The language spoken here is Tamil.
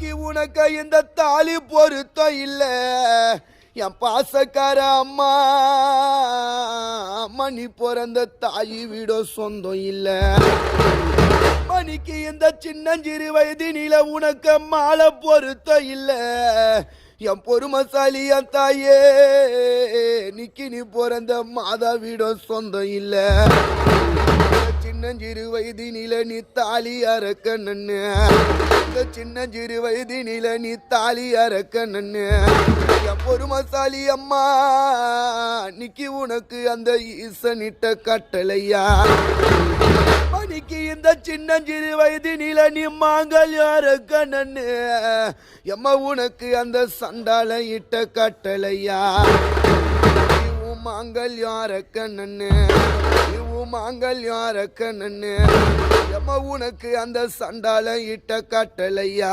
இன்னைக்கு உனக்கு இந்த தாலி பொருத்தம் இல்லை. என் பாசக்கார அம்மா மணி பிறந்த தாயி வீடோ சொந்தம் இல்லை. மணிக்கு இந்த சின்னஞ்சிறு வயதினில உனக்கு மாலை பொருத்தம் இல்லை. என் பொறுமசாலி என் தாயே நிக்கி நீ பிறந்த மாதா வீடோ சொந்தம் இல்லை. வயதினில நீ தாலி அறக்க நன்னு. இந்த சின்னஞ்சிறு வயதினில நீ தாலி அறக்க நன்னு. என் பொறுமசாலி அம்மா நிக்கி உனக்கு அந்த ஈசனிட்ட கட்டளையா? மணிக்கு இந்த சின்னஞ்சிறு வயதினில நீ மாங்கல் அறக்க நன்னு. எம்மா உனக்கு அந்த சண்டால இட்ட கட்டளையா? இவு மாங்கல்யம் அறக்க நன்னு இவு மாங்கல்யம் அறக்க நன்னு எம்மா உனக்கு அந்த சண்டால இட்ட கட்டளையா?